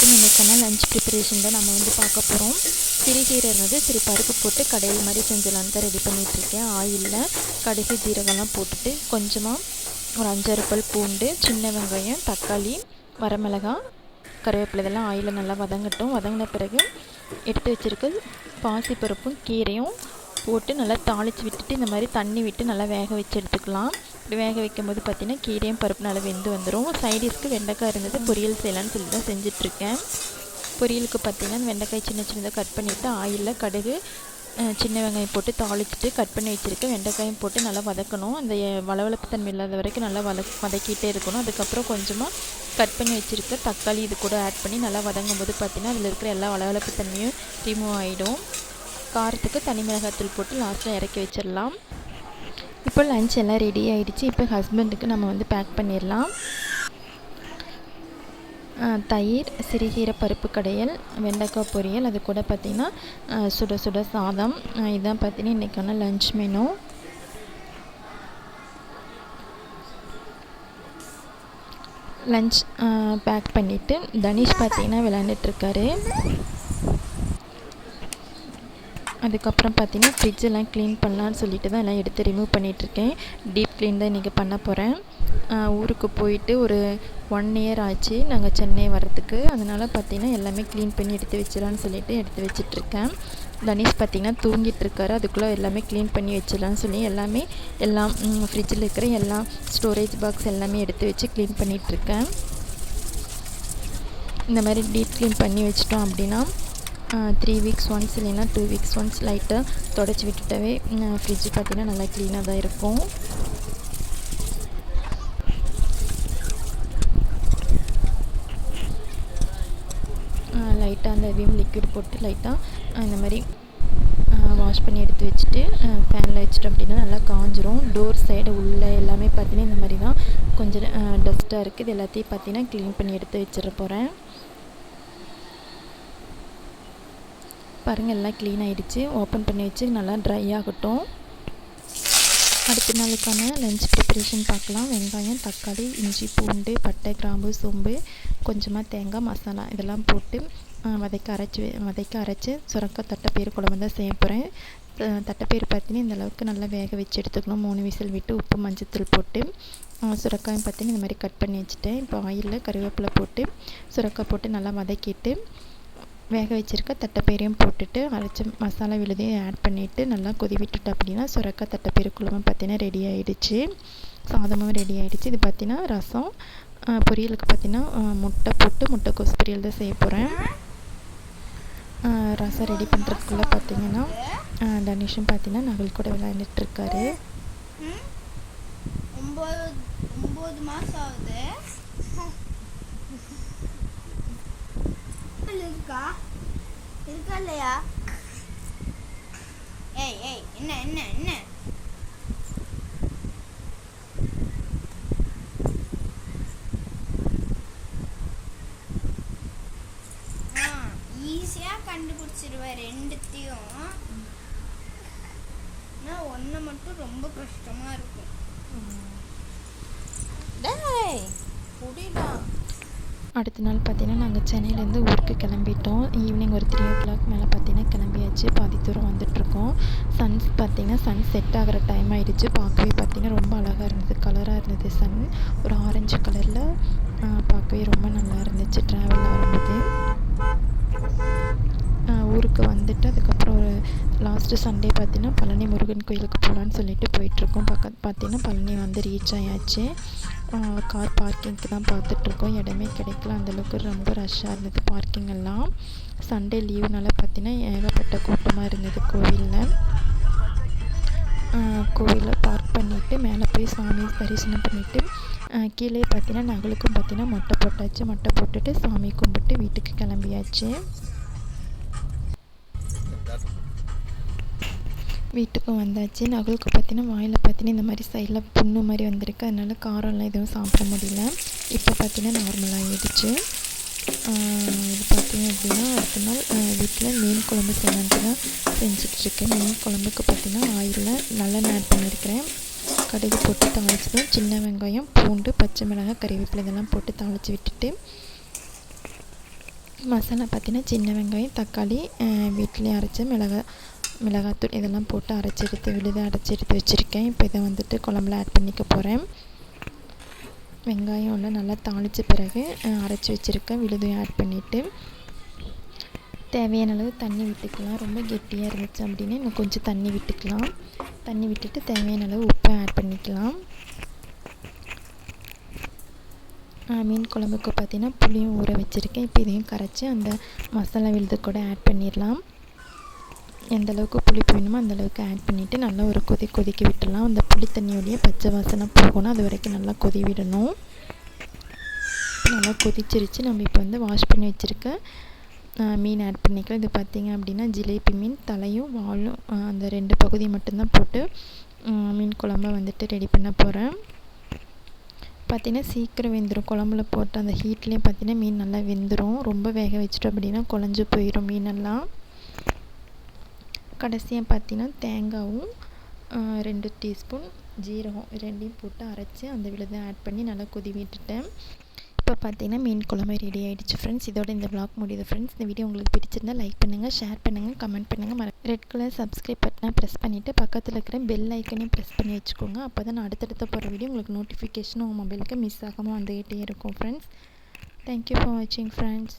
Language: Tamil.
வணக்கம் இன்றைக்கான லஞ்ச் ப்ரிப்பரேஷனில் நம்ம வந்து பார்க்க போகிறோம் சிறுகீரை வந்து சிறு பருப்பு போட்டு கடையில் மாதிரி செஞ்சலான்னு தான் ரெடி பண்ணிகிட்ருக்கேன் ஆயிலில் கடுகு ஜீரகம்லாம் போட்டுட்டு கொஞ்சமாக ஒரு அஞ்சாறு பல் பூண்டு சின்ன வெங்காயம் தக்காளி வரமிளகாய் கருவேப்பிலை இதெல்லாம் ஆயிலில் நல்லா வதங்கட்டும். வதங்கின பிறகு எடுத்து வச்சுருக்க பாசிப்பருப்பும் கீரையும் போட்டு நல்லா தாளித்து விட்டுட்டு இந்த மாதிரி தண்ணி விட்டு நல்லா வேக வச்சு எடுத்துக்கலாம். வேக வைக்கும் போது பார்த்திங்கன்னா கீரையும் பருப்பு நல்லா வெந்து வந்துடும் சைடிஷ்க்கு வெண்டைக்காய் இருந்தது பொரியல் செய்யலான்னு சொல்லி தான் செஞ்சிட்ருக்கேன். பொரியலுக்கு பார்த்திங்கன்னா வெண்டைக்காய் சின்ன சின்னதாக கட் பண்ணிவிட்டு ஆயிலில் கடுகு சின்ன வெங்காயம் போட்டு தாளிச்சிட்டு கட் பண்ணி வச்சுருக்கேன். வெண்டைக்காயும் போட்டு நல்லா வதக்கணும். அந்த வளவளப்பு தன்மை இல்லாத வரைக்கும் நல்லா வத வதக்கிட்டே இருக்கணும். அதுக்கப்புறம் கொஞ்சமாக கட் பண்ணி வச்சுருக்க தக்காளி இது கூட ஆட் பண்ணி நல்லா வதங்கும் போது பார்த்திங்கன்னா அதில் இருக்கிற எல்லா வளவளப்பு தன்மையும் ரிமூவ் ஆகிடும் காரத்துக்கு தனி மிளகாத்தூள் போட்டு லாஸ்ட்டில் இறக்கி வச்சிடலாம். இப்போ லஞ்ச் எல்லாம் ரெடி ஆகிடுச்சு இப்போ ஹஸ்பண்டுக்கு நம்ம வந்து பேக் பண்ணிடலாம். தயிர் சிறுகீரை பருப்பு கடையல் வெண்டைக்காய் பொரியல் அது கூட பார்த்திங்கன்னா சுட சுட சாதம். இதுதான் பார்த்தீங்கன்னா இன்றைக்கான லஞ்ச் மெனு லஞ்ச் பேக் பண்ணிவிட்டு தனிஷ் பார்த்தீங்கன்னா விளாண்டுட்ருக்காரு அதுக்கப்புறம் பார்த்தீங்கன்னா ஃப்ரிட்ஜெல்லாம் க்ளீன் பண்ணலான்னு சொல்லிட்டு தான் எல்லாம் எடுத்து ரிமூவ் பண்ணிகிட்ருக்கேன் டீப் க்ளீன் தான் இன்றைக்கி பண்ண போகிறேன் ஊருக்கு போயிட்டு ஒரு ஒன் இயர் ஆச்சு. நாங்கள் சென்னை வர்றதுக்கு. அதனால் பார்த்தீங்கன்னா எல்லாமே க்ளீன் பண்ணி எடுத்து வச்சிடலான்னு சொல்லிட்டு எடுத்து வச்சிட்ருக்கேன் தனிஷ் பார்த்தீங்கன்னா தூங்கிட்டு இருக்காரு அதுக்குள்ளே எல்லாமே க்ளீன் பண்ணி வச்சிடலான்னு சொல்லி எல்லாமே எல்லாம் ஃப்ரிட்ஜில் இருக்கிற எல்லா ஸ்டோரேஜ் பாக்ஸ் எல்லாமே எடுத்து வச்சு க்ளீன் பண்ணிகிட்ருக்கேன் இந்த மாதிரி டீப் க்ளீன் பண்ணி வச்சிட்டோம் அப்படின்னா த்ரீ வீக்ஸ் ஒன்ஸ் இல்லைன்னா டூ வீக்ஸ் ஒன்ஸ் லைட்டாக தொடச்சி விட்டுட்டவே ஃப்ரிட்ஜ் பார்த்தீங்கன்னா நல்லா க்ளீனாக தான் இருக்கும். லைட்டாக அந்த விம் லிக்விட் போட்டு லைட்டாக இந்த மாதிரி வாஷ் பண்ணி எடுத்து வச்சுட்டு ஃபேனில் வச்சுட்டோம் அப்படின்னா நல்லா காஞ்சிரும். டோர் சைடு உள்ளே எல்லாமே பார்த்தீங்கன்னா இந்த மாதிரி தான் கொஞ்சம் டஸ்ட்டாக இருக்குது. இது எல்லாத்தையும் பார்த்தீங்கன்னா க்ளீன் பண்ணி எடுத்து வச்சிட போகிறேன் பாருங்கள் எல்லாம் க்ளீன் ஆகிடுச்சு ஓப்பன் பண்ணி வச்சு நல்லா ட்ரை ஆகட்டும். அடுத்த நாளுக்கான லஞ்ச் ப்ரிப்பரேஷன் பார்க்கலாம். வெங்காயம் தக்காளி இஞ்சி பூண்டு பட்டை கிராம்பு சோம்பு கொஞ்சமாக தேங்காய் மசாலா இதெல்லாம் போட்டு வதக்க அரைச்சி வதக்க அரைச்சி சுரக்கா தட்டைப்பயிறு குழம்பு தான் செய்ய போகிறேன் தட்டைப்பயிறு பார்த்தீங்கன்னா இந்த அளவுக்கு நல்லா வேக வச்சு எடுத்துக்கணும். மூணு விசில் விட்டு உப்பு மஞ்சத்தூள் போட்டு சுரக்காயும் பார்த்தீங்கன்னா இந்த மாதிரி கட் பண்ணி வச்சுட்டேன். இப்போ ஆயிலில் கருவேப்பிலை போட்டு சுரக்காய் போட்டு நல்லா வதக்கிட்டு வேக வச்சுருக்க தட்டைப்பயிரையும் போட்டுட்டு அரைச்ச மசாலா விழுதையும் ஆட் பண்ணிவிட்டு நல்லா கொதி விட்டுட்டு அப்படின்னா சுரக்காய் தட்டைப்பயிறு குழம்பு பார்த்தீங்கன்னா ரெடி ஆகிடுச்சு சாதமும் ரெடி ஆகிடுச்சு இது பார்த்தீங்கன்னா ரசம். பொரியலுக்கு பார்த்தீங்கன்னா முட்டை போட்டு முட்டைக்கோஸ் பொரியல் தான் செய்ய போகிறேன் ரசம் ரெடி பண்ணுறதுக்குள்ளே பார்த்தீங்கன்னா தனிஷும் தனுஷும் பார்த்தீங்கன்னா நகல் கூட விளையாண்டுட்டுருக்காரு ஒம்பது ஒம்பது மாதம் ஆகுது. இருக்கா? இருக்கா இல்லையா? ஏய் ஏய் என்ன என்ன என்ன? ஈஸியாக கண்டுபிடிச்சிருவேன் ரெண்டுத்தையும். ஆனால் ஒன்று மட்டும் ரொம்ப கஷ்டமாக இருக்கும். டேய். புடிடா. அடுத்த நாள் பார்த்தீங்கன்னா நாங்கள் சென்னையிலேருந்து ஊருக்கு கிளம்பிட்டோம். ஈவினிங் ஒரு த்ரீ ஓ கிளாக் மேலே பார்த்தீங்கன்னா கிளம்பியாச்சு. பாதி தூரம் வந்துட்ருக்கோம் சன்ஸ் பார்த்தீங்கன்னா சன் செட் ஆகிற டைம் ஆகிடுச்சு பார்க்கவே பார்த்தீங்கன்னா ரொம்ப அழகாக இருந்தது. கலராக இருந்தது சன் ஒரு ஆரஞ்சு கலரில் பார்க்கவே ரொம்ப நல்லா இருந்துச்சு. ட்ராவலில் வரும்போது ஊருக்கு வந்துட்டு அதுக்கப்புறம் ஒரு லாஸ்ட்டு சண்டே பார்த்தீங்கன்னா பழனி முருகன் கோயிலுக்கு போகலான்னு சொல்லிட்டு போயிட்டுருக்கோம். பக்க பார்த்தீங்கன்னா பழனி வந்து ரீச் ஆயாச்சு. கார் பார்க்கிங்க்கு தான் பார்த்துட்ருக்கோம் இடமே கிடைக்கல. அந்தளவுக்கு ரொம்ப ரஷ்ஷாக இருந்தது பார்க்கிங் எல்லாம். சண்டே லீவுனால பார்த்தீங்கன்னா ஏகப்பட்ட கூட்டமாக இருந்தது கோவிலில். கோவிலில் பார்க் பண்ணிவிட்டு மேலே போய் சாமி தரிசனம் பண்ணிவிட்டு கீழே பார்த்தீங்கன்னா நகலுக்கும் பார்த்தீங்கன்னா மொட்டை போட்டாச்சு. மொட்டை போட்டுட்டு சாமி கும்பிட்டு வீட்டுக்கு கிளம்பியாச்சு. வீட்டுக்கும் வந்தாச்சு. நகுலுக்கு பார்த்தீங்கன்னா வாயில் பார்த்தீங்கன்னா இந்த மாதிரி சைடில் புண்ணு மாதிரி வந்திருக்கு. அதனால் காரம்லாம் எதுவும் சாப்பிட முடியல. இப்போ பார்த்தீங்கன்னா நார்மலாக ஆகிடுச்சு இது பார்த்தீங்க அப்படின்னா அடுத்த நாள் வீட்டில் மீன் குழம்பு செய்யலான்ட்டு தான் செஞ்சிட்ருக்கேன் மீன் குழம்புக்கு பார்த்தீங்கன்னா ஆயிலில் நல்லெண்ணெய் ஆட் பண்ணியிருக்கிறேன். கடுகு போட்டு தாளிச்சதும் சின்ன வெங்காயம் பூண்டு பச்சை மிளகாய் கறிவேப்பிலை இதெல்லாம் போட்டு தாளித்து விட்டுட்டு மசாலா பார்த்தீங்கன்னா சின்ன வெங்காயம் தக்காளி வீட்டிலே அரைச்ச மிளகாய் மிளகாத்தூள் இதெல்லாம் போட்டு அரைச்சி எடுத்து விழுது அரைச்சி எடுத்து வச்சுருக்கேன். இப்போ இதை வந்துட்டு குழம்புல ஆட் பண்ணிக்க போகிறேன் வெங்காயம் எல்லாம் நல்லா தாளித்த பிறகு அரைச்சி வச்சுருக்கேன். விழுதையும் ஆட் பண்ணிவிட்டு தேவையான அளவு தண்ணி விட்டுக்கலாம். ரொம்ப கெட்டியாக இருந்துச்சு அப்படின்னா இன்னும் கொஞ்சம் தண்ணி விட்டுக்கலாம். தண்ணி விட்டுட்டு தேவையான அளவு உப்பை ஆட் பண்ணிக்கலாம். மீன் குழம்புக்கு பார்த்தீங்கன்னா புளியும் ஊற வச்சுருக்கேன். இப்போ இதையும் கரைச்சி அந்த மசாலா விழுது கூட ஆட் பண்ணிடலாம். எந்த அளவுக்கு புளிப்பு வேணுமோ அந்த அளவுக்கு ஆட் பண்ணிவிட்டு நல்லா ஒரு கொதி கொதிக்க விட்டுடலாம். அந்த புளி தண்ணியோடைய பச்சை வாசனை போகணும். அது வரைக்கும் நல்லா கொதி விடணும். நல்லா கொதிச்சிருச்சு. நம்ம இப்போ வந்து வாஷ் பண்ணி வச்சுருக்க மீன் ஆட் பண்ணிக்கலாம். இது பார்த்திங்க அப்படின்னா ஜிலேபி மீன் தலையும் வாலும் அந்த ரெண்டு பகுதி மட்டும்தான் போட்டு மீன் குழம்ப வந்துட்டு ரெடி பண்ண போகிறேன் பார்த்திங்கன்னா சீக்கிரம் வெந்துடும் குழம்புல போட்டு அந்த ஹீட்லேயே பார்த்திங்கன்னா மீன் நல்லா வெந்துடும் ரொம்ப வேக வச்சிட்டோம் அப்படின்னா குழஞ்சி போயிடும் மீனெல்லாம். கடைசியாக பார்த்தீங்கன்னா தேங்காயும் ரெண்டு டீஸ்பூன் ஜீரகம் ரெண்டையும் போட்டு அரைச்சி அந்த விழுதை ஆட் பண்ணி நல்லா கொதி விட்டுட்டேன் இப்போ பார்த்தீங்கன்னா மீன் குழம்பு ரெடி ஆகிடுச்சு ஃப்ரெண்ட்ஸ் இதோட இந்த விளாக் முடியுது ஃப்ரெண்ட்ஸ் இந்த வீடியோ உங்களுக்கு பிடிச்சிருந்தா லைக் பண்ணுங்கள் ஷேர் பண்ணுங்கள் கமெண்ட் பண்ணுங்கள் மற ரெட் கலர் சப்ஸ்கிரைப் பட்டனை ப்ரெஸ் பண்ணிவிட்டு பக்கத்தில் இருக்கிற பெல் ஐக்கனையும் ப்ரெஸ் பண்ணி வச்சுக்கோங்க. அப்போ தான் நான் அடுத்தடுத்த போகிற வீடியோ உங்களுக்கு நோட்டிஃபிகேஷன் உங்கள் மொபைலுக்கு மிஸ் ஆகாமல் வந்துக்கிட்டே இருக்கும் ஃப்ரெண்ட்ஸ் தேங்க்யூ ஃபார் வாட்சிங் ஃப்ரெண்ட்ஸ்